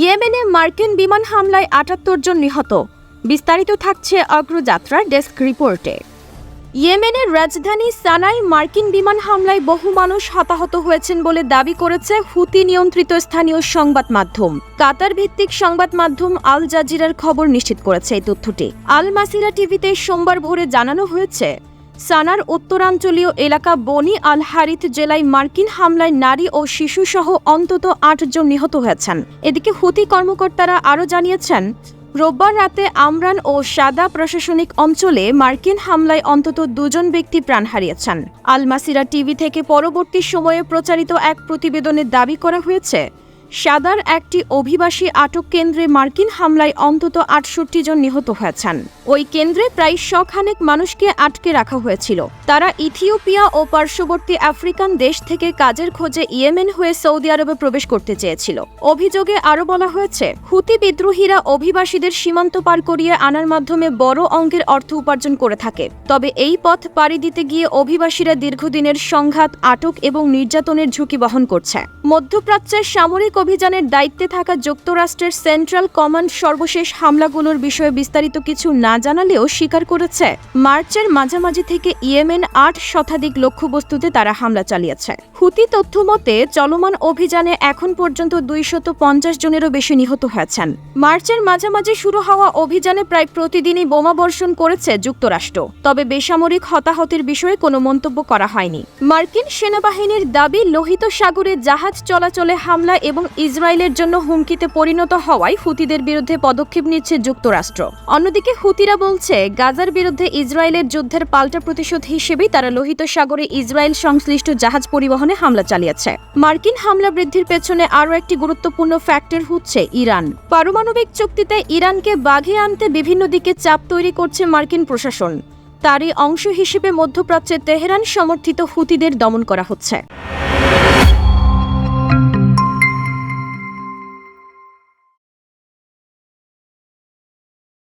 ইয়েমেনে মার্কিন বিমান হামলায় আটাত্তর জন নিহত। বিস্তারিত থাকছে অগ্রযাত্রার ডেস্ক রিপোর্টে। ইয়েমেনের রাজধানী সানায় মার্কিন বিমান হামলায় বহু মানুষ হতাহত হয়েছেন বলে দাবি করেছে হুতি নিয়ন্ত্রিত স্থানীয় সংবাদ মাধ্যম। কাতার ভিত্তিক সংবাদ মাধ্যম আল জাজিরার খবর নিশ্চিত করেছে এই তথ্যটি। আল মাসিরা টিভিতে সোমবার ভোরে জানানো হয়েছে। সানার উত্তরাঞ্চলীয় এলাকা বনি আল হারিথ জেলায় মার্কিন হামলায় নারী ও শিশুসহ অন্তত আটজন নিহত হয়েছেন। এদিকে হুতি কর্মকর্তারা আরও জানিয়েছেন, রোববার রাতে আমরান ও সাদা প্রশাসনিক অঞ্চলে মার্কিন হামলায় অন্তত দুজন ব্যক্তি প্রাণ হারিয়েছেন। আল মাসিরা টিভি থেকে পরবর্তী সময়ে প্রচারিত এক প্রতিবেদনে দাবি করা হয়েছে সাদার একটি অভিবাসী আটক কেন্দ্রে মার্কিন হামলায় অন্তত আটষট্টি জন নিহত হয়েছেন। ওই কেন্দ্রে প্রায় শখানেক মানুষকে আটকে রাখা হয়েছিল। তারা ইথিওপিয়া ও পার্শ্ববর্তী আফ্রিকান দেশ থেকে কাজের খোঁজে ইয়েমেন হয়ে সৌদি আরবে প্রবেশ করতে চেয়েছিল। অভিযোগে আরও বলা হয়েছে, হুতি বিদ্রোহীরা অভিবাসীদের সীমান্ত পার করিয়ে আনার মাধ্যমে বড় অঙ্কের অর্থ উপার্জন করে থাকে। তবে এই পথ পাড়ি দিতে গিয়ে অভিবাসীরা দীর্ঘদিনের সংঘাত, আটক এবং নির্যাতনের ঝুঁকি বহন করছে। মধ্যপ্রাচ্যের সামরিক অভিযানের দায়িত্বে থাকা যুক্তরাষ্ট্রের সেন্ট্রাল কমান্ড সর্বশেষ হামলাগুলোর বিষয়ে বিস্তারিত কিছু না জানালেও স্বীকার করেছে, মার্চের মাঝামাঝি থেকে ইয়েমেন আট শতাধিক লক্ষ্যবস্তুতে তারা হামলা চালিয়েছে। হুতি তথ্য মতে, চলমান অভিযানে এখন পর্যন্ত দুইশত পঞ্চাশ জনেরও বেশি নিহত হয়েছেন। মার্চের মাঝামাঝি শুরু হওয়া অভিযানে প্রায় প্রতিদিনই বোমা বর্ষণ করেছে যুক্তরাষ্ট্র, তবে বেসামরিক হতাহতের বিষয়ে কোনো মন্তব্য করা হয়নি। মার্কিন সেনাবাহিনীর দাবি, লোহিত সাগরে জাহাজ চলাচলে হামলা এবং ইসরায়েলের জন্য হুমকিতে পরিণত হওয়ায় হুতিদের বিরুদ্ধে পদক্ষেপ নিচ্ছে যুক্তরাষ্ট্র। অন্যদিকে হুতিরা বলছে, গাজার বিরুদ্ধে ইসরায়েলের যুদ্ধের পাল্টা প্রতিশোধ হিসেবেই তারা লোহিত সাগরে ইসরায়েল সংশ্লিষ্ট জাহাজ পরিবহনে হামলা চালিয়েছে। মার্কিন হামলা বৃদ্ধির পেছনে আরও একটি গুরুত্বপূর্ণ ফ্যাক্টর হচ্ছে ইরান। পারমাণবিক চুক্তিতে ইরানকে বাঘে আনতে বিভিন্ন দিকে চাপ তৈরি করছে মার্কিন প্রশাসন। তারই অংশ হিসেবে মধ্যপ্রাচ্যে তেহরান সমর্থিত হুতিদের দমন করা হচ্ছে।